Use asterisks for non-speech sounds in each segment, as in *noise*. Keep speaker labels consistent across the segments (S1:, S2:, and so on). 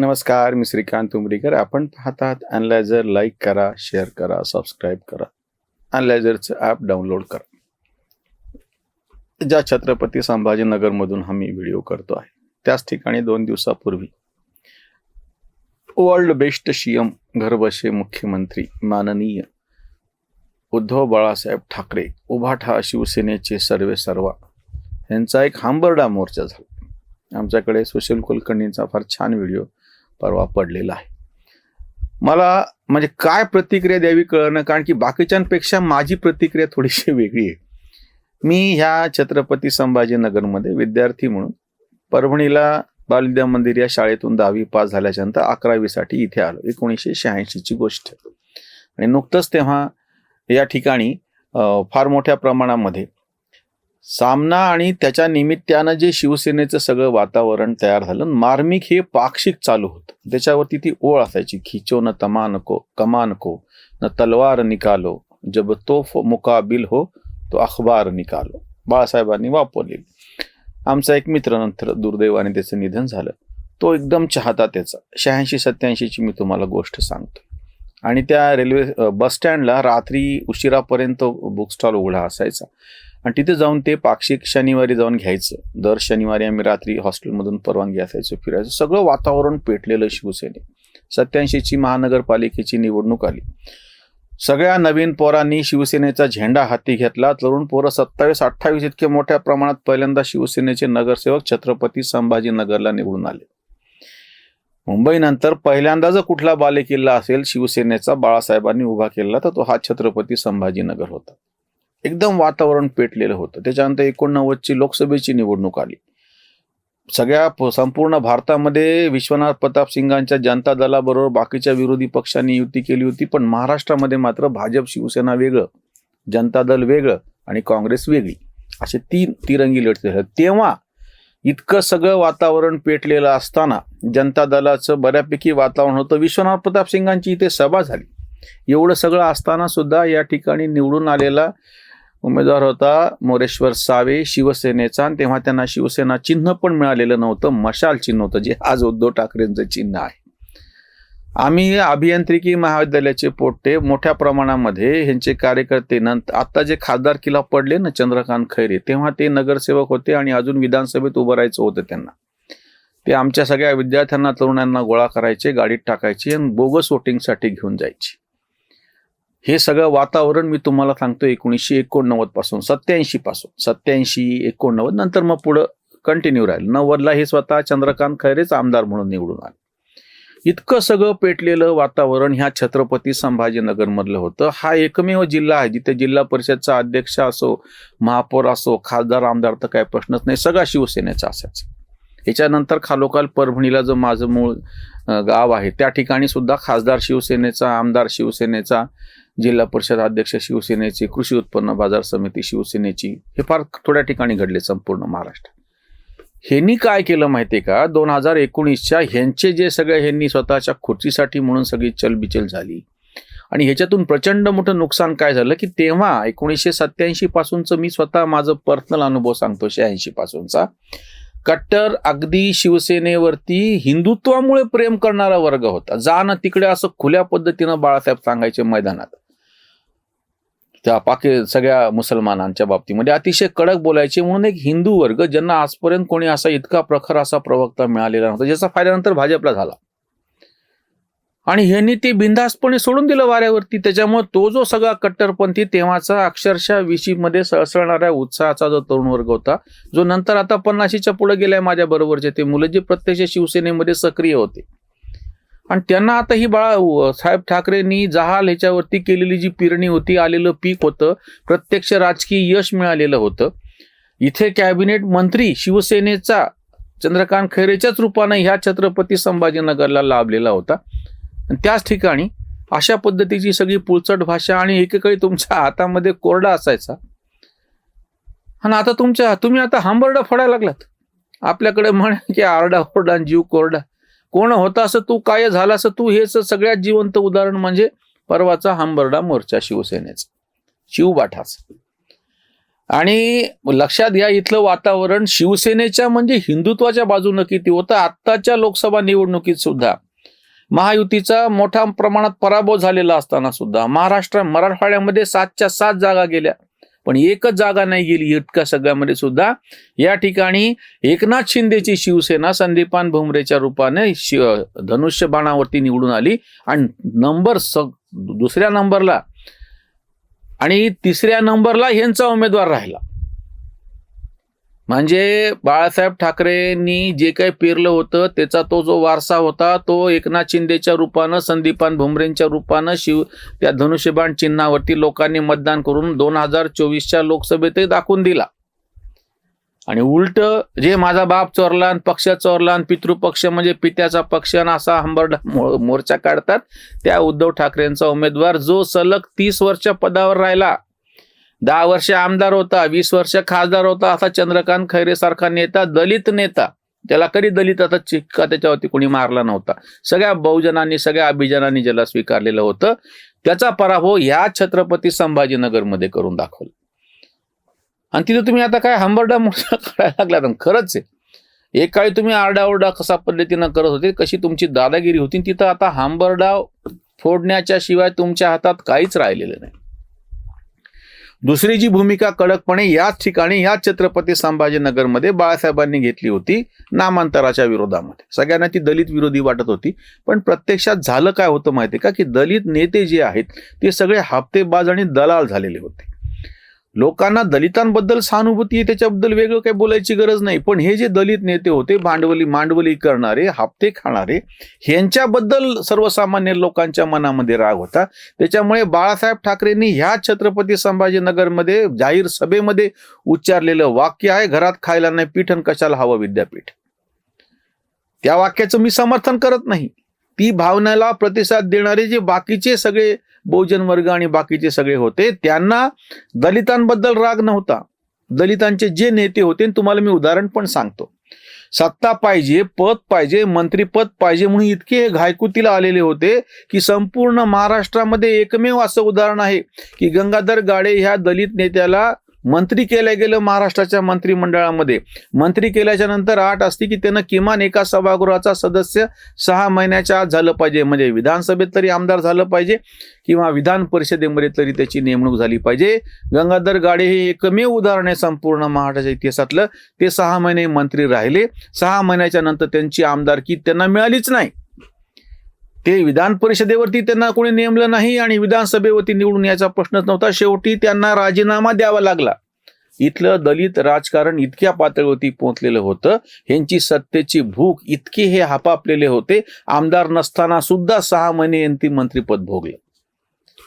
S1: नमस्कार मी श्रीकांत उमरीकर. आपण पाहतात अनलायझर लाईक करा शेअर करा सबस्क्राईब करा. अनलायझरचं ॲप डाउनलोड करा. ज्या छत्रपती संभाजीनगरमधून आम्ही व्हिडिओ करतो आहे त्याच ठिकाणी दोन दिवसापूर्वी वर्ल्ड बेस्ट सीएम घरबसे मुख्यमंत्री माननीय उद्धव बाळासाहेब ठाकरे उभाठा शिवसेनेचे सर्वे सर्वा यांचा एक हांबरडा मोर्चा झाला. आमच्याकडे सुशील कुलकर्णींचा फार छान व्हिडिओ परवा पडलेला आहे. मला म्हणजे काय प्रतिक्रिया द्यावी कळणं? कारण की बाकीच्यांपेक्षा माझी प्रतिक्रिया थोडीशी वेगळी आहे. मी ह्या छत्रपती संभाजीनगरमध्ये विद्यार्थी म्हणून परभणीला बालविद्या मंदिर या शाळेतून दहावी पास झाल्याच्यानंतर अकरावीसाठी इथे आलो. एकोणीसशे शहाऐंशीची गोष्ट. आणि नुकतंच तेव्हा या ठिकाणी फार मोठ्या प्रमाणामध्ये सामना आणि त्याच्या निमित्तानं जे शिवसेनेचं सगळं वातावरण तयार झालं मार्मिक हे पाक्षिक चालू होतं. त्याच्यावरती ती ओळ असायची खिचो न तमा नको कमा नको न तलवार निकालो जब तोफ मुकाबिल हो तो अखबार निकालो. बाळासाहेबांनी वापरलेली. आमचा एक मित्र नंतर दुर्दैवाने त्याचं निधन झालं. तो एकदम चाहता त्याचा. शहाऐंशी सत्याऐंशीची मी तुम्हाला गोष्ट सांगतो आणि त्या रेल्वे बस स्टँडला रात्री उशिरापर्यंत बुक स्टॉल उघडा असायचा. आणि तिथे जाऊन ते पाक्षिक शनिवारी जाऊन घ्यायचं. दर शनिवारी आम्ही रात्री हॉस्टेलमधून परवानगी असायचो फिरायचं. सगळं वातावरण पेटलेलं शिवसेने सत्याऐंशीची महानगरपालिकेची निवडणूक आली. सगळ्या नवीन पोरांनी शिवसेनेचा झेंडा हाती घेतला. तरुण पोरं सत्तावीस अठ्ठावीस इतके मोठ्या प्रमाणात पहिल्यांदा शिवसेनेचे नगरसेवक छत्रपती संभाजीनगरला निवडून आले. मुंबईनंतर पहिल्यांदा जर कुठला बालेकिल्ला असेल शिवसेनेचा बाळासाहेबांनी उभा केला तर तो हा छत्रपती संभाजीनगर होता. एकदम वातावरण पेटलेलं होतं. त्याच्यानंतर एकोणनव्वदची लोकसभेची निवडणूक आली. सगळ्या प- संपूर्ण भारतामध्ये विश्वनाथ प्रताप सिंगांच्या जनता दलाबरोबर बाकीच्या विरोधी पक्षांनी युती केली होती पण महाराष्ट्रामध्ये मात्र भाजप शिवसेना वेगळं जनता दल वेगळं आणि काँग्रेस वेगळी. असे तीन तिरंगी लढती तेव्हा इतकं सगळं वातावरण पेटलेलं असताना जनता दलाचं बऱ्यापैकी वातावरण होतं. विश्वनाथ प्रताप सिंगांची इथे सभा झाली. एवढं सगळं असताना सुद्धा या ठिकाणी निवडून आलेला उमेदवार होता मोरेश्वर सावे शिवसेनेचा आणि तेव्हा त्यांना शिवसेना चिन्ह पण मिळालेलं नव्हतं. मशाल चिन्ह होतं जे आज उद्धव ठाकरेंचं चिन्ह आहे. आम्ही अभियांत्रिकी महाविद्यालयाचे पोट्टे मोठ्या प्रमाणामध्ये ह्यांचे कार्यकर्ते नंतर आता जे खासदार किला पडले ना चंद्रकांत खैरे तेव्हा ते नगरसेवक होते आणि अजून विधानसभेत उभं राहायचं होतं त्यांना. ते आमच्या सगळ्या विद्यार्थ्यांना तरुणांना गोळा करायचे गाडीत टाकायचे आणि बोगस वोटिंगसाठी घेऊन जायचे. हे सगळं वातावरण मी तुम्हाला सांगतो एकोणीसशे एकोणनव्वदपासून सत्याऐंशी पासून सत्याऐंशी एकोणनव्वद नंतर मग पुढं कंटिन्यू राहील. नव्वदला हे स्वतः चंद्रकांत खैरेच आमदार म्हणून निवडून आले. इतकं सगळं पेटलेलं वातावरण ह्या छत्रपती संभाजीनगरमधलं होतं. हा एकमेव जिल्हा आहे जिथे जिल्हा परिषदचा अध्यक्ष असो महापौर असो खासदार आमदार तर काय प्रश्नच नाही सगळा शिवसेनेचा असायचा. याच्यानंतर खालोखाल परभणीला जो माझं मूळ गाव आहे त्या ठिकाणी सुद्धा खासदार शिवसेनेचा आमदार शिवसेनेचा जिल्हा परिषद अध्यक्ष शिवसेनेची कृषी उत्पन्न बाजार समिती शिवसेनेची हे फार थोड्या ठिकाणी घडले संपूर्ण महाराष्ट्र. ह्यांनी काय केलं माहितीये का? दोन हजार एकोणीसच्या ह्यांचे जे सगळे ह्यांनी स्वतःच्या खुर्चीसाठी म्हणून सगळी चलबिचल झाली. आणि ह्याच्यातून प्रचंड मोठं नुकसान काय झालं की तेव्हा एकोणीसशे सत्याऐंशी पासूनचं मी स्वतः माझं पर्सनल अनुभव सांगतो शहाऐंशी पासूनचा. कट्टर अगदी शिवसेनेवरती हिंदुत्वामुळे प्रेम करणारा वर्ग होता. जा ना तिकडे असं खुल्या पद्धतीनं बाळासाहेब सांगायचे मैदानात. त्या पाकी सगळ्या मुसलमानांच्या बाबतीमध्ये अतिशय कडक बोलायचे म्हणून एक हिंदू वर्ग ज्यांना आजपर्यंत कोणी असा इतका प्रखर असा प्रवक्ता मिळालेला नव्हता ज्याचा फायदा नंतर भाजपला झाला. आणि ह्यांनी ते बिनधास्तपणे सोडून दिलं वाऱ्यावरती. त्याच्यामुळे तो जो सगळा कट्टरपंथी तेव्हाचा अक्षरशः विशीमध्ये सळसळणाऱ्या उत्साहाचा जो तरुण वर्ग होता जो नंतर आता पन्नाशीच्या पुढे गेलाय माझ्या बरोबरचे ते मुलं जे प्रत्यक्ष शिवसेनेमध्ये सक्रिय होते. आणि त्यांना आता ही बाळा साहेब ठाकरेंनी जहाल ह्याच्यावरती केलेली जी पेरणी होती आलेलं पीक होतं प्रत्यक्ष राजकीय यश मिळालेलं होतं. इथे कॅबिनेट मंत्री शिवसेनेचा चंद्रकांत खैरेच्याच रूपानं ह्या छत्रपती संभाजीनगरला लाभलेला होता. आणि त्याच ठिकाणी अशा पद्धतीची सगळी पुलचट भाषा आणि एकेकाळी तुमच्या हातामध्ये कोरडा असायचा. आणि आता तुमच्या तुम्ही आता हांबरडा फोडायला लागलात. आपल्याकडे म्हण की आरडा ओरडा जीव कोरडा कोण होता असं तू काय झाला असं तू हेच सगळ्यात जिवंत उदाहरण म्हणजे परवाचा हंबरडा मोर्चा शिवसेनेचा. शिवबाठाचा आणि लक्षात घ्या इथलं वातावरण शिवसेनेच्या म्हणजे हिंदुत्वाच्या बाजूनं किती होतं आत्ताच्या लोकसभा निवडणुकीत सुद्धा. महायुतीचा मोठ्या प्रमाणात पराभव झालेला असताना सुद्धा महाराष्ट्र मराठवाड्यामध्ये सातच्या सात जागा गेल्या. पण एकच जागा नाही गेली इतका सगळ्यामध्ये सुद्धा. या ठिकाणी एकनाथ शिंदेची शिवसेना संदीपान भुमरेच्या रूपाने शिव धनुष्य बाणावरती निवडून आली आणि नंबर स दुसऱ्या नंबरला आणि तिसऱ्या नंबरला ह्यांचा उमेदवार राहिला. म्हणजे बाळासाहेब ठाकरेंनी जे काही पेरलं होतं त्याचा तो जो वारसा होता तो एकनाथ शिंदेच्या रूपानं संदीपान भुमरेंच्या रूपानं शिव त्या धनुष्यबाण चिन्हावरती लोकांनी मतदान करून दोन हजार चोवीसच्या लोकसभेतही दाखवून दिला. आणि उलट जे माझा बाप चोरला आणि पक्ष चोरला आणि पितृपक्ष म्हणजे पित्याचा पक्ष आणि असा हंबरडा मो- मोर्चा काढतात त्या उद्धव ठाकरेंचा उमेदवार जो सलग तीस वर्ष पदावर राहिला. दहा वर्ष आमदार होता वीस वर्ष खासदार होता असा चंद्रकांत खैरे सारखा नेता दलित नेता. त्याला कधी दलित आता चिक्का त्याच्यावरती कोणी मारला नव्हता. सगळ्या बहुजनांनी सगळ्या अभिजनांनी ज्याला स्वीकारलेलं होतं त्याचा पराभव ह्या छत्रपती संभाजीनगरमध्ये करून दाखवला. आणि तिथे तुम्ही आता काय हंबरडा मोर्चा *laughs* करायला लागला खरंच आहे. एक काळी तुम्ही आरडाओरडा कसा पद्धतीनं करत होते कशी तुमची दादागिरी होती तिथं आता हांबरडाव फोडण्याच्या शिवाय तुमच्या हातात काहीच राहिलेलं नाही. दुसरी जी भूमिका कडकपणे याच ठिकाणी याच छत्रपती संभाजीनगरमध्ये बाळासाहेबांनी घेतली होती नामांतराच्या विरोधामध्ये. सगळ्यांना ती दलित विरोधी वाटत होती. पण प्रत्यक्षात झालं काय होतं माहिती का? की दलित नेते जे आहेत ते सगळे हप्तेबाज आणि दलाल झालेले होते. लोकांना दलितांबद्दल सहानुभूती आहे त्याच्याबद्दल वेगळं काही बोलायची गरज नाही. पण हे जे दलित नेते होते भांडवली मांडवली करणारे हप्ते खाणारे ह्यांच्याबद्दल सर्वसामान्य लोकांच्या मनामध्ये राग होता. त्याच्यामुळे बाळासाहेब ठाकरेंनी ह्या छत्रपती संभाजीनगरमध्ये जाहीर सभेमध्ये उच्चारलेलं वाक्य आहे घरात खायला नाही पीठन कशाला हवं विद्यापीठ? त्या वाक्याचं मी समर्थन करत नाही. ती भावनेला प्रतिसाद देणारे जे बाकीचे सगळे बहुजन वर्ग आणि बाकीचे सगळे होते. त्यांना दलितांबद्दल राग नव्हता. दलितांचे जे नेते होते तुम्हाला मी उदाहरण पण सांगतो. सत्ता पाहिजे पद पाहिजे मंत्रीपद पाहिजे म्हणून इतके घायकुतीला आलेले होते की संपूर्ण महाराष्ट्रामध्ये एकमेव असं उदाहरण आहे की गंगाधर गाडे ह्या दलित नेत्याला मंत्री केलं गेलं महाराष्ट्राच्या मंत्रिमंडळामध्ये. मंत्री केल्याच्यानंतर आठ असते की त्यानं किमान एका सभागृहाचा सदस्य सहा महिन्याच्या आत झालं पाहिजे. म्हणजे विधानसभेत तरी आमदार झालं पाहिजे किंवा विधान परिषदेमध्ये तरी त्याची नेमणूक झाली पाहिजे. गंगाधर गाडे हे एकमेव उदाहरण आहे संपूर्ण महाराष्ट्राच्या इतिहासातलं. ते सहा महिने मंत्री राहिले. सहा महिन्याच्या नंतर त्यांची आमदारकी त्यांना मिळालीच नाही. ते विधान परिषदेवरती त्यांना कोणी नेमलं नाही आणि विधानसभेवरती निवडून याचा प्रश्नच नव्हता. शेवटी त्यांना राजीनामा द्यावा लागला. इथलं दलित राजकारण इतक्या पातळीवरती पोहोचलेलं होतं. ह्यांची सत्तेची भूक इतकी हे हापापलेले होते. आमदार नसताना सुद्धा सहा महिने यांनी मंत्रीपद भोगलं.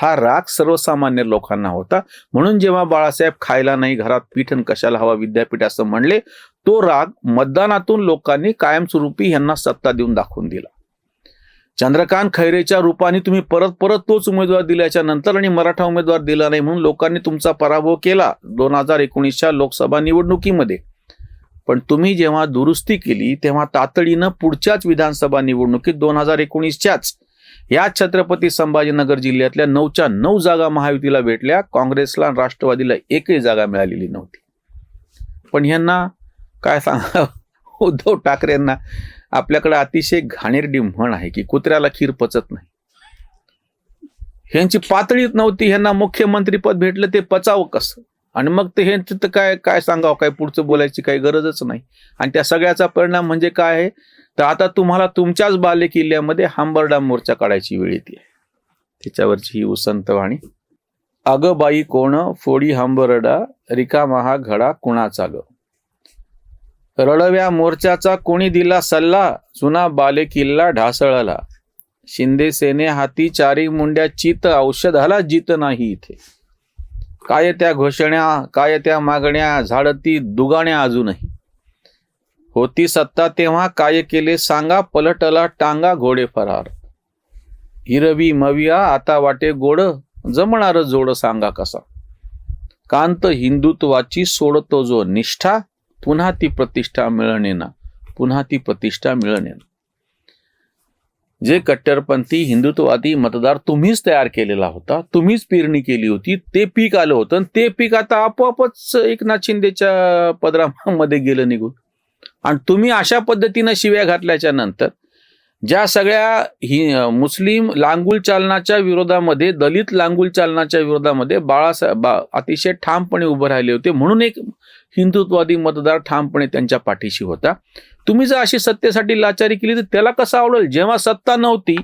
S1: हा राग सर्वसामान्य लोकांना होता. म्हणून जेव्हा बाळासाहेब खायला नाही घरात पीठन कशाला हवा विद्यापीठ असं म्हणले तो राग मतदानातून लोकांनी कायमस्वरूपी यांना सत्ता देऊन दाखवून दिला. चंद्रकांत खैरेच्या रूपाने तुम्ही परत परत तोच उमेदवार दिल्याच्या नंतर आणि मराठा उमेदवार दिला नाही म्हणून लोकांनी तुमचा पराभव केला दोन हजार एकोणीसच्या लोकसभा निवडणुकीमध्ये. पण तुम्ही जेव्हा दुरुस्ती केली तेव्हा तातडीनं पुढच्याच विधानसभा निवडणुकीत दोन हजार एकोणीसच्याच या छत्रपती संभाजीनगर जिल्ह्यातल्या नऊच्या नऊ जागा महायुतीला भेटल्या काँग्रेसला आणि राष्ट्रवादीला एकही जागा मिळालेली नव्हती. पण ह्यांना काय सांगा उद्धव ठाकरेंना आपल्याकडे अतिशय घाणेरडी म्हण आहे की कुत्र्याला खीर पचत नाही. ह्यांची पातळीच नव्हती ह्यांना मुख्यमंत्रीपद भेटलं ते पचावं कसं? आणि मग ते ह्यांचं तर काय काय सांगावं काय पुढचं बोलायची काही गरजच नाही. आणि त्या सगळ्याचा परिणाम म्हणजे काय आहे? तर आता तुम्हाला तुमच्याच बाले किल्ल्यामध्ये हांबरडा मोर्चा काढायची वेळ येते. त्याच्यावरची ही उसंत वाणी. अगं बाई कोण फोडी हांबरडा रिकामा हा घडा कुणाचा ग? रडव्या मोर्चाचा कोणी दिला सल्ला? जुना बाले किल्ला ढासळला. शिंदे सेने हाती चारी मुंड्या चित औषधाला जित नाही इथे. काय त्या घोषणा काय त्या मागण्या झाडती दुगाण्या अजूनही. होती सत्ता तेव्हा काय केले सांगा पलटला टांगा घोडे फरार. हिरवी मविया आता वाटे गोड जमणार जोड सांगा कसा. कांत हिंदुत्वाची सोडतो जो निष्ठा पुन्हा ती प्रतिष्ठा मिळणे ना. पुन्हा ती प्रतिष्ठा मिळणे ना. जे कट्टरपंथी हिंदुत्ववादी मतदार तुम्हीच तयार केलेला होता तुम्हीच पेरणी केली होती ते पीक आलं होतं आणि ते पीक आता आपोआपच एकनाथ शिंदेच्या पदरामध्ये गेलं निघून. आणि तुम्ही अशा पद्धतीनं शिव्या घातल्याच्या नंतर ज्या सगळ्या हि मुस्लिम लांगुल चालनाच्या विरोधामध्ये दलित लांगुल चालनाच्या विरोधामध्ये बाळासाहेब बा अतिशय ठामपणे उभे राहिले होते. म्हणून एक हिंदुत्ववादी मतदार ठामपणे त्यांच्या पाठीशी होता. तुम्ही जर अशी सत्तेसाठी लाचारी केली तर त्याला कसं आवडेल? जेव्हा सत्ता नव्हती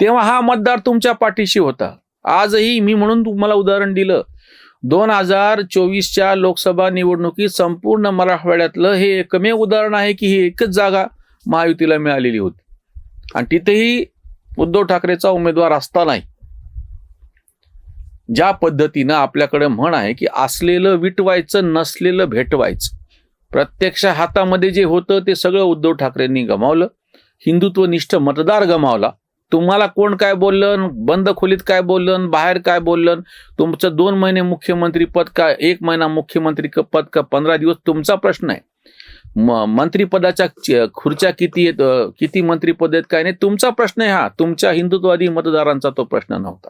S1: तेव्हा हा मतदार तुमच्या पाठीशी होता. आजही मी म्हणून तुम्हाला उदाहरण दिलं. दोन हजार चोवीसच्या लोकसभा निवडणुकीत संपूर्ण मराठवाड्यातलं हे एकमेव उदाहरण आहे की ही एकच जागा महायुतीला मिळालेली होती. आणि तिथेही उद्धव ठाकरेचा उमेदवार असतानाही ज्या पद्धतीनं आपल्याकडे म्हण आहे की असलेलं विटवायचं नसलेलं भेटवायचं प्रत्यक्ष हातामध्ये जे होतं ते सगळं उद्धव ठाकरेंनी गमावलं. हिंदुत्वनिष्ठ मतदार गमावला. तुम्हाला कोण काय बोललं? बंद खोलीत काय बोललं? बाहेर काय बोललं? तुमचं दोन महिने मुख्यमंत्री पद का एक महिना मुख्यमंत्री पद का पंधरा दिवस तुमचा प्रश्न आहे. मंत्रीपदाच्या खुर्च्या किती आहेत किती मंत्रीपद आहेत काय नाही तुमचा प्रश्न आहे हा. तुमच्या हिंदुत्ववादी मतदारांचा तो प्रश्न नव्हता.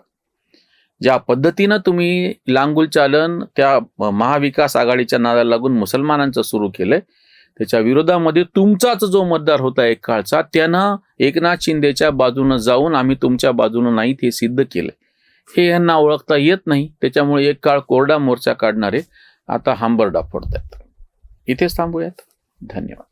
S1: ज्या पद्धतीनं तुम्ही लांगुल चालन त्या महाविकास आघाडीच्या नादाला लागून मुसलमानांचं सुरू केलंय त्याच्या विरोधामध्ये तुमचाच जो मतदार होता एक काळचा त्यानं एकनाथ शिंदेच्या बाजूनं जाऊन आम्ही तुमच्या बाजूनं नाहीत हे सिद्ध केलंय. हे यांना ओळखता येत नाही त्याच्यामुळे एक काळ कोरडा मोर्चा काढणारे आता हांबरडा फोडतायत इथेच थांबूयात. 他娘。